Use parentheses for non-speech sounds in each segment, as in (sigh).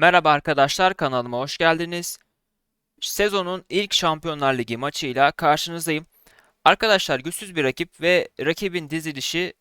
Merhaba arkadaşlar kanalıma hoş geldiniz. Sezonun ilk Şampiyonlar Ligi maçıyla karşınızdayım. Arkadaşlar güçsüz bir rakip ve rakibin dizilişi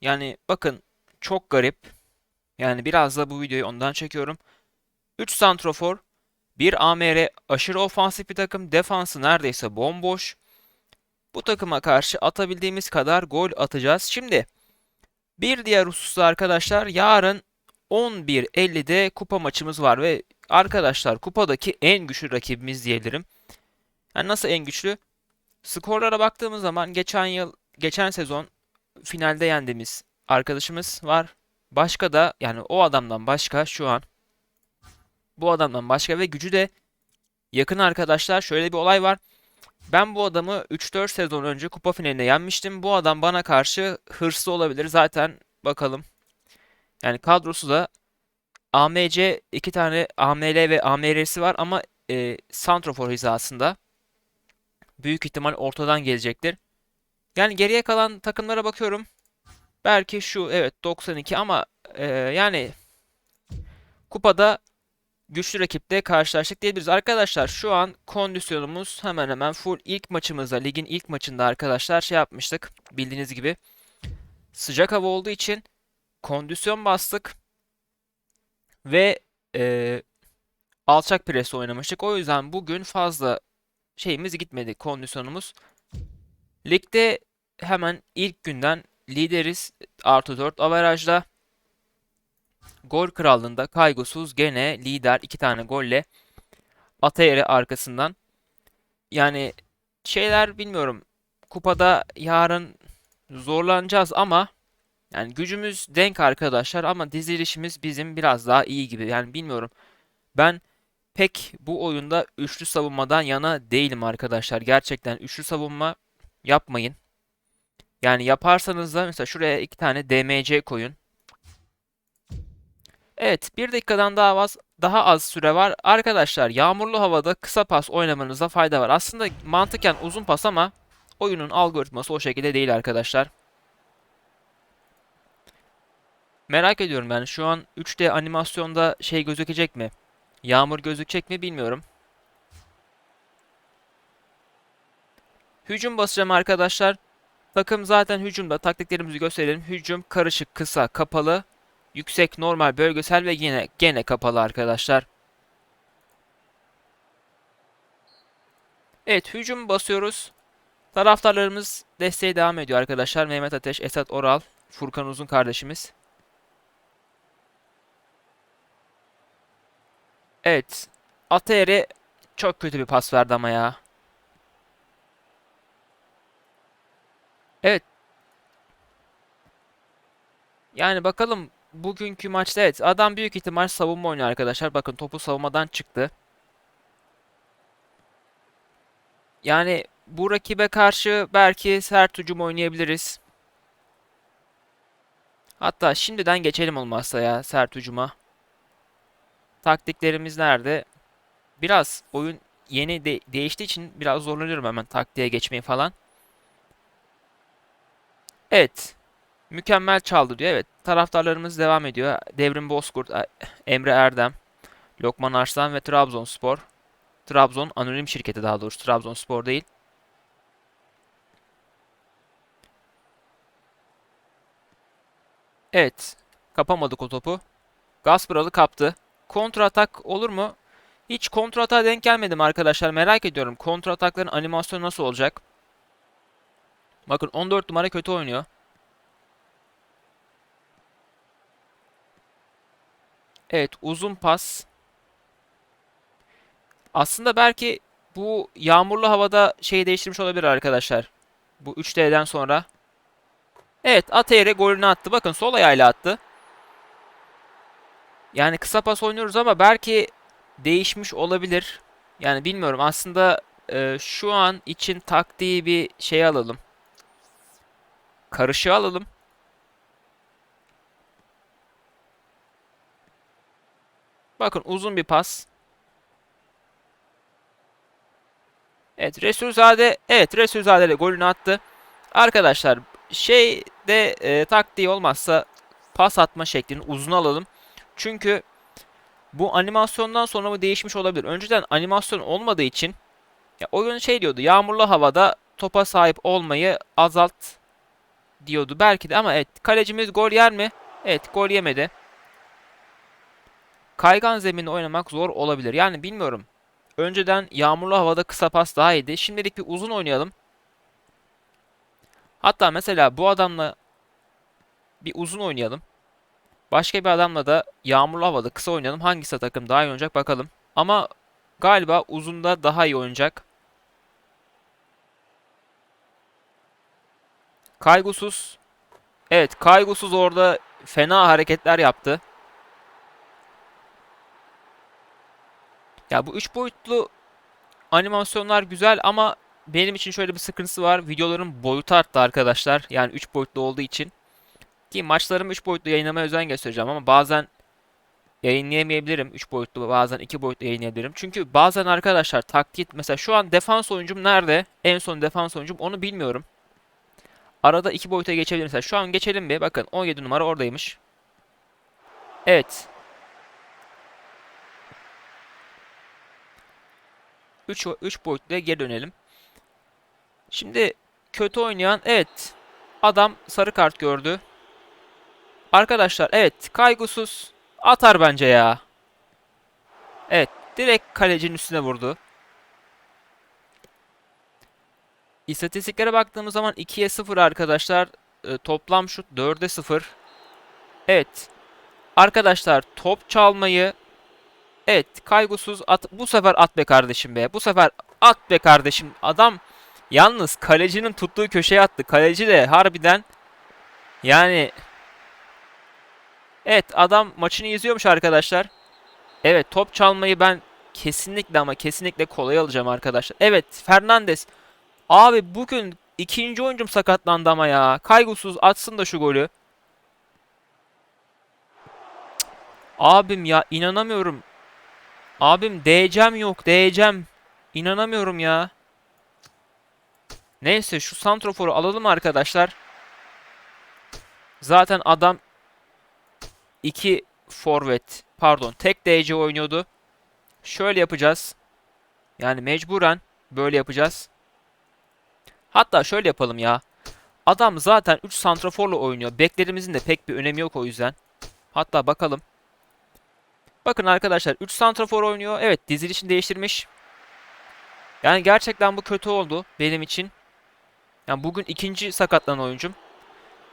yani bakın çok garip. Yani biraz da bu videoyu ondan çekiyorum. 3 santrofor, 1 AMR aşırı ofansif bir takım. Defansı neredeyse bomboş. Bu takıma karşı atabildiğimiz kadar gol atacağız. Şimdi bir diğer hususta arkadaşlar yarın 11.50'de kupa maçımız var ve arkadaşlar kupadaki en güçlü rakibimiz diyebilirim. Yani nasıl en güçlü? Skorlara baktığımız zaman geçen yıl, geçen sezon finalde yendiğimiz arkadaşımız var. Başka da yani o adamdan başka şu an bu adamdan başka ve gücü de yakın arkadaşlar. Şöyle bir olay var. Ben bu adamı 3-4 sezon önce kupa finalinde yenmiştim. Bu adam bana karşı hırslı olabilir. Zaten bakalım. Yani kadrosu da AMC iki tane AML ve AMR'si var ama e, santrofor hizasında. Büyük ihtimal ortadan gelecektir. Yani geriye kalan takımlara bakıyorum. Belki şu evet 92 ama e, yani kupada güçlü rakiple karşılaştık diyebiliriz. Arkadaşlar şu an kondisyonumuz hemen hemen full. ilk maçımızda ligin ilk maçında arkadaşlar şey yapmıştık. Bildiğiniz gibi sıcak hava olduğu için kondisyon bastık ve e, alçak pres oynamıştık. O yüzden bugün fazla şeyimiz gitmedi kondisyonumuz. Ligde hemen ilk günden lideriz. Artı 4 averajla. Gol krallığında kaygısız gene lider iki tane golle. Atayere arkasından. Yani şeyler bilmiyorum. Kupada yarın zorlanacağız ama yani gücümüz denk arkadaşlar ama dizilişimiz bizim biraz daha iyi gibi. Yani bilmiyorum. Ben pek bu oyunda üçlü savunmadan yana değilim arkadaşlar. Gerçekten üçlü savunma yapmayın. Yani yaparsanız da mesela şuraya iki tane DMC koyun. Evet, bir dakikadan daha az daha az süre var. Arkadaşlar, yağmurlu havada kısa pas oynamanızda fayda var. Aslında mantıken uzun pas ama oyunun algoritması o şekilde değil arkadaşlar. Merak ediyorum yani şu an 3D animasyonda şey gözükecek mi? Yağmur gözükecek mi bilmiyorum. Hücum basacağım arkadaşlar. Takım zaten hücumda. Taktiklerimizi gösterelim. Hücum karışık, kısa, kapalı, yüksek, normal, bölgesel ve yine gene kapalı arkadaşlar. Evet, hücum basıyoruz. Taraftarlarımız desteğe devam ediyor arkadaşlar. Mehmet Ateş, Esat Oral, Furkan Uzun kardeşimiz. Evet. Atayere çok kötü bir pas verdi ama ya. Evet. Yani bakalım bugünkü maçta evet adam büyük ihtimal savunma oynuyor arkadaşlar. Bakın topu savunmadan çıktı. Yani bu rakibe karşı belki sert hücum oynayabiliriz. Hatta şimdiden geçelim olmazsa ya sert hücuma. Taktiklerimiz nerede? Biraz oyun yeni de değiştiği için biraz zorlanıyorum hemen taktiğe geçmeyi falan. Evet. Mükemmel çaldı diyor. Evet. Taraftarlarımız devam ediyor. Devrim Bozkurt, Emre Erdem, Lokman Arslan ve Trabzonspor. Trabzon anonim şirketi daha doğrusu Trabzonspor değil. Evet. Kapamadık o topu. Gaspralı kaptı. Kontra atak olur mu? Hiç kontra denk gelmedim arkadaşlar. Merak ediyorum. Kontra atakların animasyonu nasıl olacak? Bakın 14 numara kötü oynuyor. Evet uzun pas. Aslında belki bu yağmurlu havada şeyi değiştirmiş olabilir arkadaşlar. Bu 3D'den sonra. Evet Ateyre golünü attı. Bakın sol ayağıyla attı. Yani kısa pas oynuyoruz ama belki değişmiş olabilir. Yani bilmiyorum. Aslında e, şu an için taktiği bir şey alalım. Karışı alalım. Bakın uzun bir pas. Evet Resulzade evet Resulzade de golünü attı. Arkadaşlar şey de e, taktiği olmazsa pas atma şeklini uzun alalım. Çünkü Bu animasyondan sonra mı değişmiş olabilir? Önceden animasyon olmadığı için ya oyun şey diyordu. Yağmurlu havada topa sahip olmayı azalt diyordu belki de ama evet kalecimiz gol yer mi? Evet gol yemedi. Kaygan zeminde oynamak zor olabilir. Yani bilmiyorum. Önceden yağmurlu havada kısa pas daha iyiydi. Şimdilik bir uzun oynayalım. Hatta mesela bu adamla bir uzun oynayalım. Başka bir adamla da yağmurlu havada kısa oynayalım. Hangisi takım daha iyi oynayacak bakalım. Ama galiba uzunda daha iyi oynayacak. Kaygusuz. Evet, kaygusuz orada fena hareketler yaptı. Ya bu üç boyutlu animasyonlar güzel ama benim için şöyle bir sıkıntısı var. Videoların boyutu arttı arkadaşlar. Yani 3 boyutlu olduğu için. Ki maçlarımı 3 boyutlu yayınlamaya özen göstereceğim ama bazen yayınlayamayabilirim 3 boyutlu bazen 2 boyutlu yayınlayabilirim. Çünkü bazen arkadaşlar taktik mesela şu an defans oyuncum nerede? En son defans oyuncum onu bilmiyorum. Arada 2 boyuta geçebilir. Mesela şu an geçelim bir. Bakın 17 numara oradaymış. Evet. 3 3 boyutluya geri dönelim. Şimdi kötü oynayan evet adam sarı kart gördü. Arkadaşlar evet kaygısız atar bence ya. Evet direkt kalecinin üstüne vurdu. İstatistiklere baktığımız zaman 2'ye 0 arkadaşlar. E, toplam şut 4'e 0. Evet. Arkadaşlar top çalmayı Evet kaygısız at. Bu sefer at be kardeşim be. Bu sefer at be kardeşim. Adam yalnız kalecinin tuttuğu köşeye attı. Kaleci de harbiden yani Evet adam maçını izliyormuş arkadaşlar. Evet top çalmayı ben kesinlikle ama kesinlikle kolay alacağım arkadaşlar. Evet Fernandes. Abi bugün ikinci oyuncum sakatlandı ama ya. Kaygısız atsın da şu golü. Abim ya inanamıyorum. Abim DC'm yok DC'm. İnanamıyorum ya. Neyse şu santroforu alalım arkadaşlar. Zaten adam 2 forvet pardon tek DC oynuyordu. Şöyle yapacağız. Yani mecburen böyle yapacağız. Hatta şöyle yapalım ya. Adam zaten 3 santraforla oynuyor. Beklerimizin de pek bir önemi yok o yüzden. Hatta bakalım. Bakın arkadaşlar 3 santrafor oynuyor. Evet dizilişini değiştirmiş. Yani gerçekten bu kötü oldu benim için. Yani bugün ikinci sakatlanan oyuncum.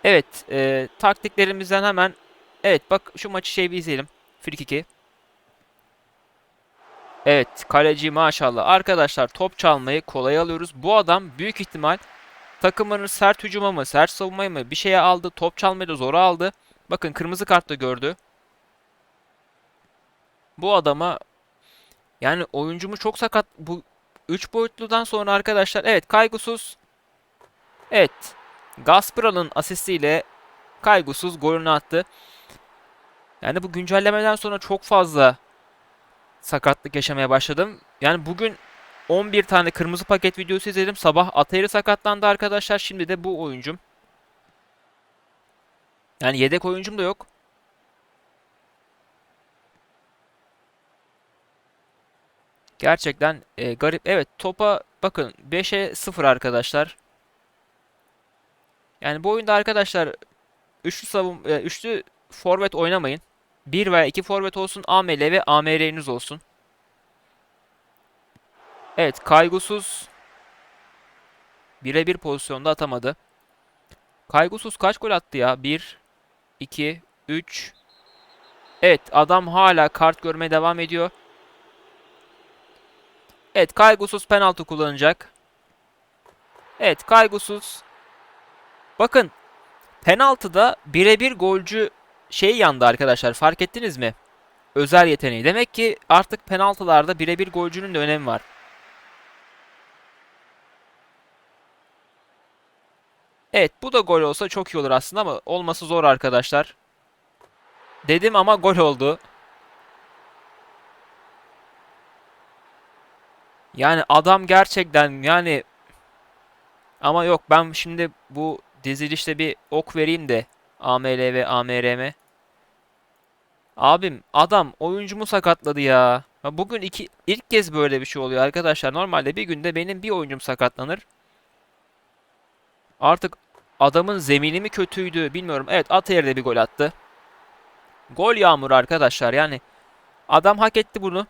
Evet e, taktiklerimizden hemen Evet bak şu maçı şey bir izleyelim. Free 2. Evet kaleci maşallah. Arkadaşlar top çalmayı kolay alıyoruz. Bu adam büyük ihtimal takımının sert hücuma mı sert savunmayı mı bir şeye aldı. Top çalmayı da zora aldı. Bakın kırmızı kart da gördü. Bu adama yani oyuncumu çok sakat. Bu 3 boyutludan sonra arkadaşlar evet kaygısız. Evet Gasperal'ın asistiyle kaygısız golünü attı. Yani bu güncellemeden sonra çok fazla sakatlık yaşamaya başladım. Yani bugün 11 tane kırmızı paket videosu izledim. Sabah Atayri sakatlandı arkadaşlar. Şimdi de bu oyuncum. Yani yedek oyuncum da yok. Gerçekten e, garip. Evet topa bakın 5'e 0 arkadaşlar. Yani bu oyunda arkadaşlar üçlü savun e, üçlü forvet oynamayın. 1 veya 2 forvet olsun. AML ve AMR'niz olsun. Evet kaygısız birebir pozisyonda atamadı. Kaygısız kaç gol attı ya? 1, 2, 3. Evet adam hala kart görmeye devam ediyor. Evet kaygısız penaltı kullanacak. Evet kaygısız. Bakın penaltıda birebir golcü şey yandı arkadaşlar fark ettiniz mi? Özel yeteneği. Demek ki artık penaltılarda birebir golcünün de önemi var. Evet bu da gol olsa çok iyi olur aslında ama olması zor arkadaşlar. Dedim ama gol oldu. Yani adam gerçekten yani ama yok ben şimdi bu dizilişte bir ok vereyim de AML ve AMRM. Abim adam oyuncumu sakatladı ya. Bugün iki, ilk kez böyle bir şey oluyor arkadaşlar. Normalde bir günde benim bir oyuncum sakatlanır. Artık adamın zemini mi kötüydü bilmiyorum. Evet Atayer de bir gol attı. Gol yağmuru arkadaşlar yani. Adam hak etti bunu.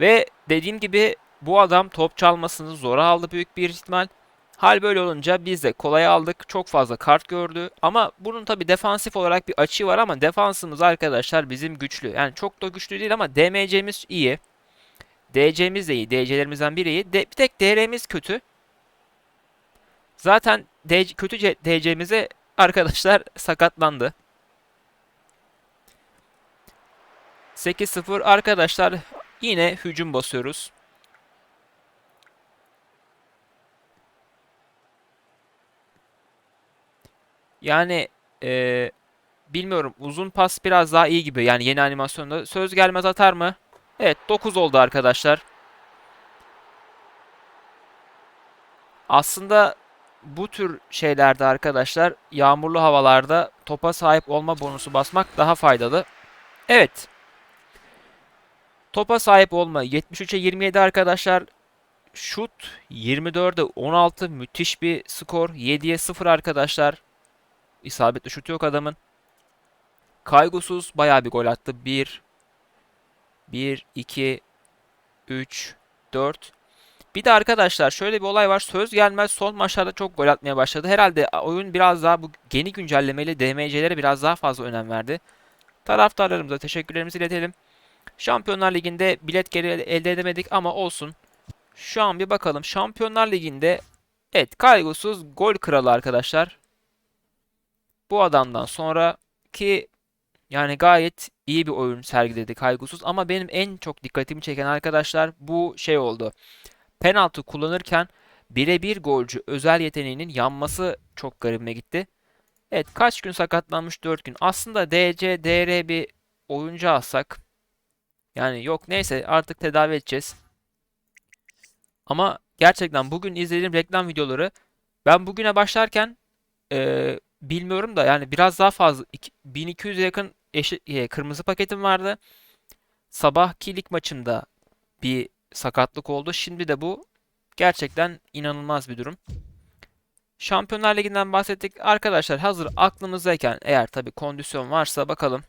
Ve dediğim gibi bu adam top çalmasını zora aldı büyük bir ihtimal. Hal böyle olunca biz de kolay aldık. Çok fazla kart gördü. Ama bunun tabi defansif olarak bir açığı var ama defansımız arkadaşlar bizim güçlü. Yani çok da güçlü değil ama DMC'miz iyi. DC'miz de iyi. DC'lerimizden biri iyi. De, bir tek DR'miz kötü. Zaten DC, kötü DC'mize arkadaşlar (laughs) sakatlandı. 8-0 arkadaşlar yine hücum basıyoruz. Yani eee, bilmiyorum uzun pas biraz daha iyi gibi yani yeni animasyonda. Söz gelmez atar mı? Evet 9 oldu arkadaşlar. Aslında bu tür şeylerde arkadaşlar yağmurlu havalarda topa sahip olma bonusu basmak daha faydalı. Evet. Topa sahip olma 73'e 27 arkadaşlar. Şut 24'e 16 müthiş bir skor. 7'ye 0 arkadaşlar. İsabetli şutu yok adamın. Kaygısız bayağı bir gol attı. 1 1 2 3 4 Bir de arkadaşlar şöyle bir olay var. Söz gelmez son maçlarda çok gol atmaya başladı. Herhalde oyun biraz daha bu yeni güncellemeyle DMC'lere biraz daha fazla önem verdi. Taraftarlarımıza teşekkürlerimizi iletelim. Şampiyonlar Ligi'nde bilet geri elde edemedik ama olsun. Şu an bir bakalım. Şampiyonlar Ligi'nde evet kaygısız gol kralı arkadaşlar. Bu adamdan sonra ki yani gayet iyi bir oyun sergiledi kaygısız ama benim en çok dikkatimi çeken arkadaşlar bu şey oldu. Penaltı kullanırken birebir golcü özel yeteneğinin yanması çok garibime gitti. Evet kaç gün sakatlanmış 4 gün. Aslında DC, DR bir oyuncu alsak yani yok neyse artık tedavi edeceğiz. Ama gerçekten bugün izlediğim reklam videoları ben bugüne başlarken eee, bilmiyorum da yani biraz daha fazla iki- 1200'e yakın eşi, e, kırmızı paketim vardı. Sabahki lig maçımda bir sakatlık oldu. Şimdi de bu gerçekten inanılmaz bir durum. Şampiyonlar Ligi'nden bahsettik. Arkadaşlar hazır aklımızdayken eğer tabii kondisyon varsa bakalım.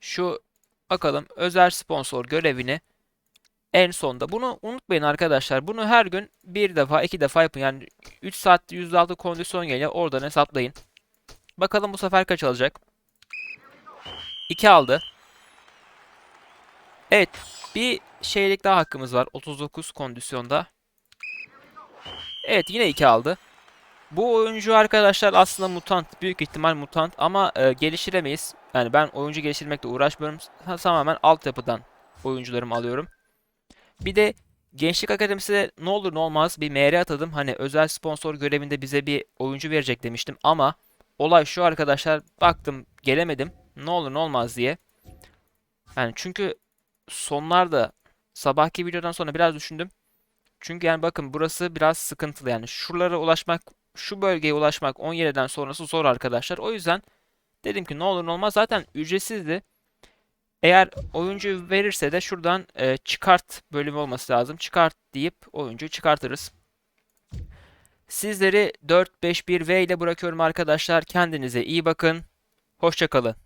Şu bakalım özel sponsor görevini en sonda. Bunu unutmayın arkadaşlar. Bunu her gün bir defa iki defa yapın. Yani 3 saatte %6 kondisyon geliyor. Oradan hesaplayın. Bakalım bu sefer kaç alacak? 2 aldı. Evet. Bir şeylik daha hakkımız var. 39 kondisyonda. Evet yine 2 aldı. Bu oyuncu arkadaşlar aslında mutant. Büyük ihtimal mutant ama e, geliştiremeyiz. Yani ben oyuncu geliştirmekle uğraşmıyorum. Tamamen altyapıdan oyuncularımı alıyorum. Bir de Gençlik Akademisi'ne ne olur ne olmaz bir MR atadım. Hani özel sponsor görevinde bize bir oyuncu verecek demiştim ama olay şu arkadaşlar baktım gelemedim. Ne olur ne olmaz diye. Yani çünkü sonlarda sabahki videodan sonra biraz düşündüm. Çünkü yani bakın burası biraz sıkıntılı yani şuralara ulaşmak, şu bölgeye ulaşmak 17'den sonrası zor arkadaşlar. O yüzden dedim ki ne olur ne olmaz zaten ücretsizdi. Eğer oyuncu verirse de şuradan e, çıkart bölümü olması lazım. Çıkart deyip oyuncuyu çıkartırız. Sizleri 4-5-1-V ile bırakıyorum arkadaşlar. Kendinize iyi bakın. Hoşçakalın.